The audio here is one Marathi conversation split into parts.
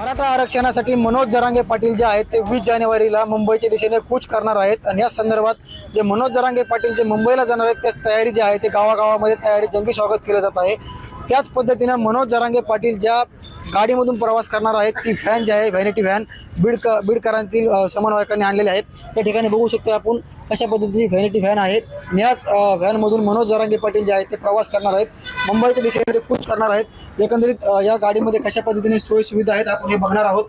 मराठा आरक्षणासाठी मनोज जरांगे पाटील जे आहेत ते वीस जानेवारीला मुंबईच्या दिशेने कूच करणार आहेत. आणि या संदर्भात जे मनोज जरांगे पाटील जे मुंबईला जाणार आहेत त्याच तयारी जी आहे ते गावागावामध्ये तयारी जंगी स्वागत केलं जात आहे. त्याच पद्धतीनं मनोज जरांगे पाटील ज्या गाडीमधून प्रवास करणार आहेत ती व्हॅन जी आहे व्हॅनिटी व्हॅन बीड बीडकरांतील समन्वयकांनी आणलेली आहेत. त्या ठिकाणी बघू शकतो आपण कशा पद्धतीची व्हॅनिटी व्हॅन आहे याच व्हॅनमधून मनोज जरांगे पाटील जे आहेत ते प्रवास करणार आहेत. मुंबईच्या दिशेने ते कूच करणार आहेत. एकंदरीत या गाडीमध्ये कशा पद्धतीने सोयीसुविधा आहेत आपण हे बघणार आहोत.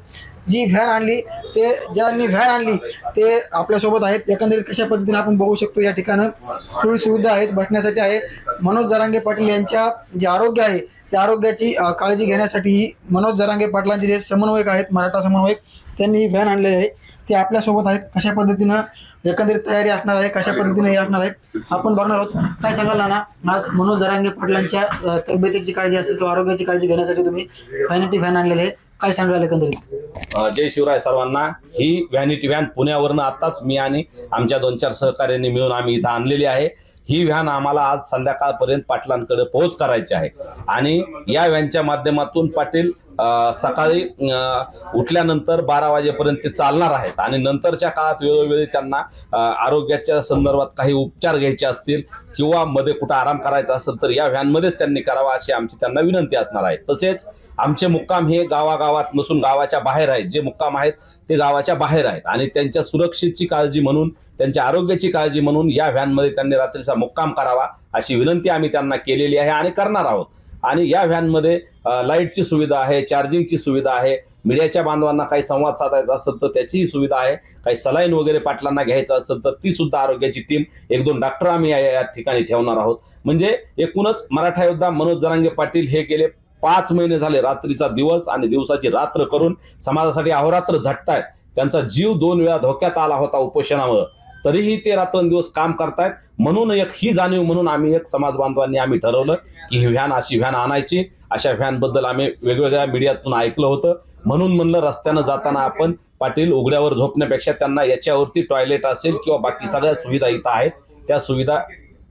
जी व्हॅन आणली ते ज्यांनी व्हॅन आणली ते आपल्यासोबत आहेत. एकंदरीत कशा पद्धतीने आपण बघू शकतो या ठिकाणं. सोयीसुविधा आहेत बसण्यासाठी आहे. मनोज जरांगे पाटील यांच्या जे आरोग्य आहे त्या आरोग्याची काळजी घेण्यासाठी ही मनोज जरांगे पाटलांचे जे समन्वयक आहेत मराठा समन्वयक त्यांनी ही व्हॅन आणलेली आहे. ते आपल्यासोबत आहेत. कशा पद्धतीनं एकंदरीत तयारी असणार आहे कशा पद्धतीने हे असणार आहे आपण बघणार आहोत. काय सांगाल नाना? आज मनोज जरांगे पाटलांच्या अ, तब्येतीची काळजी असेल किंवा आरोग्याची काळजी घेण्यासाठी तुम्ही व्हॅनिटी व्हॅन आणलेली आहे काय सांगाल एकंदरीत? अ, जय शिवराय सर्वांना. ही व्हॅनिटी व्हॅन पुण्यावरनं आताच मी आणि आमच्या दोन चार सहकार्यांनी मिळून आम्ही इथं आणलेली आहे. ही व्हॅन आम्हाला आज संध्याकाळपर्यंत पाटलांकडे पोहोच करायची आहे. आणि या व्हॅनच्या माध्यमातून पाटील सकाळी उठल्यानंतर बारा वाजेपर्यंत ते चालणार आहेत. आणि नंतरच्या काळात वेळोवेळी त्यांना आरोग्याच्या संदर्भात काही उपचार घ्यायचे असतील किंवा मध्ये कुठं आराम करायचा असेल तर या व्हॅनमध्येच त्यांनी करावा अशी आमची त्यांना विनंती असणार आहे. तसेच आमचे मुक्काम हे गावागावात नसून गावाच्या बाहेर आहेत. जे मुक्काम आहेत ते गावाच्या बाहेर आहेत. आणि त्यांच्या सुरक्षेची काळजी म्हणून त्यांच्या आरोग्याची काळजी म्हणून या व्हॅनमध्ये त्यांनी रात्रीचा मुक्काम करावा अशी विनंती आम्ही त्यांना केलेली आहे आणि करणार आहोत. आणि या व्हॅनमध्ये लाईटची सुविधा आहे चार्जिंगची सुविधा आहे मीडियाच्या बांधवांना काही संवाद साधायचा असेल तर त्याचीही सुविधा आहे काही सलाईन वगैरे पाटलांना घ्यायचं असेल तर ती सुद्धा आरोग्याची टीम एक दोन डॉक्टर आम्ही या या ठिकाणी ठेवणार आहोत. म्हणजे एकूणच मराठा योद्धा मनोज जरांगे पाटील हे गेले पाच महिने झाले रात्रीचा दिवस आणि दिवसाची रात्र करून समाजासाठी अहोरात्र झटतायत. त्यांचा जीव दोन वेळा धोक्यात आला होता उपोषणामुळे. तरीही ते रात्रंदिवस काम करतायत. म्हणून एक ही जाणीव म्हणून आम्ही एक समाज बांधवांनी आम्ही ठरवलं की ही व्हॅन अशी व्हॅन आणायची. अशा व्हॅनबद्दल आम्ही वेगवेगळ्या मीडियातून ऐकलं होतं. म्हणून म्हणलं रस्त्यानं जाताना आपण पाटील उघड्यावर झोपण्यापेक्षा त्यांना याच्यावरती टॉयलेट असेल किंवा बाकी सगळ्या सुविधा इथं आहेत. त्या सुविधा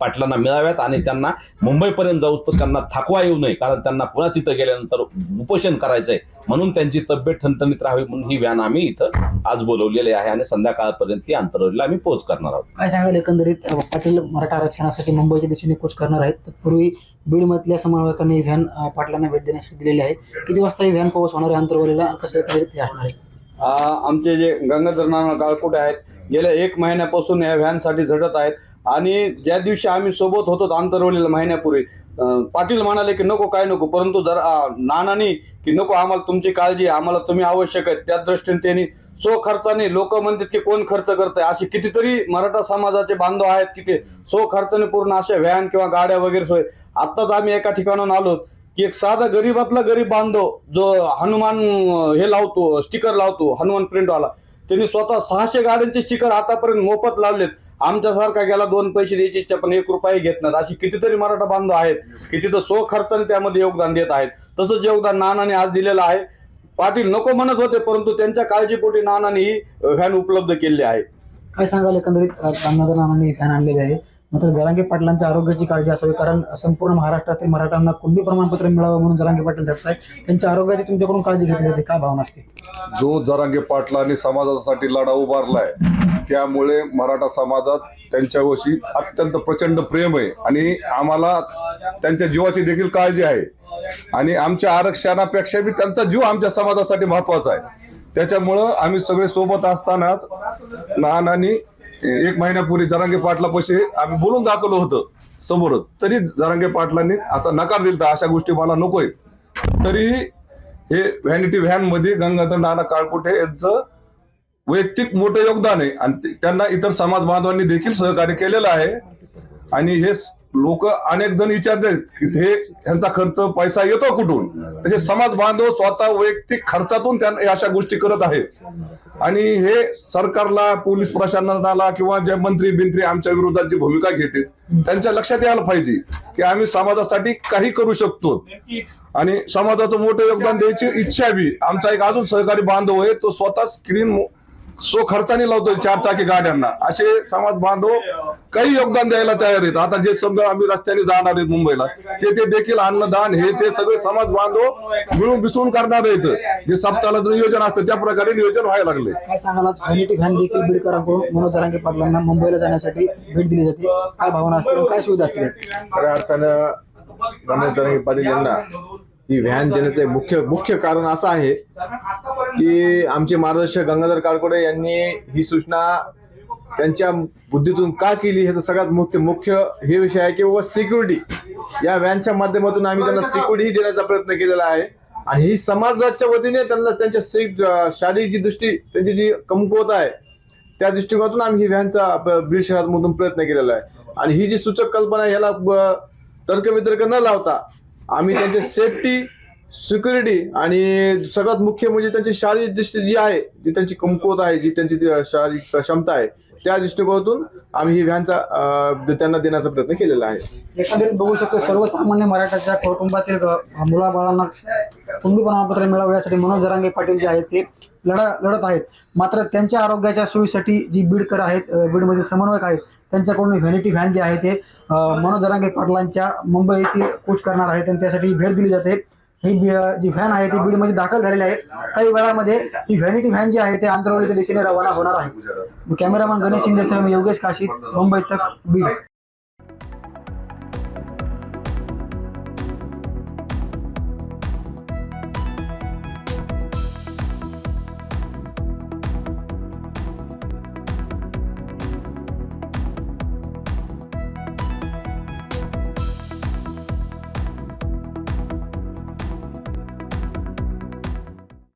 पाटलांना मिळाव्यात आणि त्यांना मुंबईपर्यंत जाऊस तर त्यांना थकवा येऊ नये कारण त्यांना पुन्हा तिथं गेल्यानंतर उपोषण करायचंय. म्हणून त्यांची तब्येत ठणठणीत राहावी म्हणून ही व्हॅन आम्ही इथं आज बोलवलेली आहे आणि संध्याकाळपर्यंत ती अंतरवलीला आम्ही पोच करणार आहोत. काय सांगाल एकंदरीत पाटील मराठा आरक्षणासाठी मुंबईच्या दिशेने कोच करणार आहेत. तत्पूर्वी बीडमधल्या समन्वयकांनी व्हॅन पाटलांना भेट देण्यासाठी दिलेली आहे. किती वाजता ही व्हॅन पोहोच होणार आहे अंतरवलीला कसं एकंदरीत असणार आहे? आमचे जे गंगाधर नाना गाळकुटे आहेत गेल्या एक महिन्यापासून या व्हॅनसाठी झटत आहेत. आणि ज्या दिवशी आम्ही सोबत होतो आंतरवलीला महिन्यापूर्वी पाटील म्हणाले की नको काय नको परंतु जर नानानी की नको आम्हाला तुमची काळजी आम्हाला तुम्ही आवश्यक आहे त्या दृष्टीने त्यांनी सो खर्चाने लोक म्हणतात की कोण खर्च करतंय असे कितीतरी मराठा समाजाचे बांधव आहेत की ते सो खर्चाने पूर्ण अशा व्हॅन किंवा गाड्या वगैरे सोय. आत्ताच आम्ही एका ठिकाणाहून आलो की एक साधा गरीबातला गरीब बांधव जो हनुमान हे लावतो स्टिकर लावतो हनुमान प्रिंटवाला त्यांनी स्वतः सहाशे गाड्यांचे स्टिकर आतापर्यंत मोफत लावलेत. आमच्यासारखा गेला दोन पैसे द्यायची इच्छा पण एक रुपये घेत नाहीत. अशी कितीतरी मराठा बांधव आहेत की तिथं सो खर्चाने त्यामध्ये योगदान देत आहेत. तसंच योगदान नानाने आज दिलेलं आहे. पाटील नको म्हणत होते परंतु त्यांच्या काळजीपोटी नानाने ही व्हॅन उपलब्ध केली आहे. काय सांगाल एकंदरीत? अ, दामोदर व्हॅन आणलेली आहे. मात्र जरांगे पाटलांच्या आरोग्याची काळजी असावी कारण संपूर्ण महाराष्ट्रातील मराठ्यांना कुंडी प्रमाणपत्र मिळावं म्हणून जरांगे पाटील झटताय त्यांच्या आरोग्याची तुमच्याकडून काळजी घेतली जाते काय भावना असते? जो जरांगे पाटलांनी समाजासाठी लढा उभारलाय त्यामुळे मराठा समाजात त्यांच्याविषयी अत्यंत प्रचंड प्रेम आहे आणि आम्हाला त्यांच्या जीवाची देखील काळजी आहे. आणि आमच्या आरक्षणापेक्षा बी त्यांचा जीव आमच्या समाजासाठी महत्त्वाचा आहे. त्याच्यामुळं आम्ही सगळे सोबत असतानाच नानांनी एक महिन्यापूर्वी जरांगे पाटलापाशी आम्ही बोलून दाखवलं होतं समोरच. तरी जरांगे पाटलांनी असा नकार दिला अशा गोष्टी मला नकोय. तरीही हे व्हॅनिटी व्हॅनमध्ये गंगाधर नाना काळकुटे यांचं वैयक्तिक मोठं योगदान आहे. आणि त्यांना इतर समाज बांधवांनी देखील सहकार्य केलेलं आहे. आणि हे लोक अनेक जण विचारतात की हे ह्यांचा खर्च पैसा येतो कुठून? तर हे समाज बांधव स्वतः वैयक्तिक खर्चातून अशा गोष्टी करत आहेत. आणि हे सरकारला पोलीस प्रशासनाला किंवा जे मंत्री बिंत्री आमच्या विरोधात जी भूमिका घेते त्यांच्या लक्षात यायला पाहिजे की आम्ही समाजासाठी काही करू शकतो. आणि समाजाचं मोठं योगदान द्यायची इच्छा बी आमचा एक अजून सहकारी बांधव आहे तो स्वतः स्क्रीन सो खर्चाने लावतोय चार चाकी गाड्यांना. असे समाज बांधव काही योगदान द्यायला तयार आहेत. आता जे समजा आम्ही रस्त्याने जाणार आहेत मुंबईला ते ते देखील अन्नदान हे ते सगळे समाज बांधव मिळून मिसळून करणार आहेत. जे सप्ताहाला नियोजन असतं त्या प्रकारे नियोजन व्हायला लागले. काय सांगाल व्हॅनिटी व्हॅन देखील बीडकरांकडून मनोज जरांगे पाटलांना मुंबईला जाण्यासाठी भेट दिली जाते. काय भावना असतील काय सुविधा असतील? खऱ्या अर्थानं रमेश जरांगे पाटील यांना ही व्हॅन देण्याचं मुख्य मुख्य कारण असं आहे. की आमचे मार्गदर्शक गंगाधर कारकोडे यांनी ही सूचना त्यांच्या बुद्धीतून का केली ह्याचं सगळ्यात मुख्य मुख्य हे विषय आहे की बाबा सिक्युरिटी या व्हॅनच्या माध्यमातून आम्ही त्यांना सिक्युरिटी देण्याचा प्रयत्न केलेला आहे. आणि ही समाजाच्या वतीने त्यांना त्यांच्या सिक- शारीरिक जी दृष्टी त्यांची जी कमकुवत आहे त्या दृष्टिकोनातून आम्ही ही व्हॅनचा बीड शहरातमधून प्रयत्न केलेला आहे. आणि ही जी सूचक कल्पना आहे, याला तर्कवितर्क न लावता आम्ही त्यांच्या सेफ्टी सिक्युरिटी आणि सगळ्यात मुख्य म्हणजे त्यांची शारीरिक दृष्टी जी आहे जी त्यांची कमकुवत आहे जी त्यांची ती शारीरिक क्षमता आहे त्या दृष्टिकोनातून आम्ही ही व्हॅनचा त्यांना देण्याचा प्रयत्न केलेला आहे. एकंदरीत बघू शकतो सर्वसामान्य मराठाच्या कुटुंबातील मुलाबाळांना कुणबी प्रमाणपत्र मिळावं यासाठी मनोज जरांगे पाटील जे आहेत ते लढा लढत आहेत. मात्र त्यांच्या आरोग्याच्या सोयीसाठी जी बीडकर आहेत बीडमध्ये बीडमधील समन्वयक आहेत त्यांच्याकडून व्हॅनिटी व्हॅन जी आहे ते मनोज जरांगे पाटलांच्या मुंबई येथील कोच करणार आहेत आणि त्यासाठी भेट दिली जाते. ही बी- जी व्हॅन आहे ती बीडमध्ये दाखल झालेली आहे. काही वेळामध्ये ही व्हॅनिटी व्हॅन जी आहे ते आंतरवलीच्या दिशेने रवाना होणार आहे. कॅमेरामॅन गणेश शिंदे योगेश काशीत मुंबई तक बीड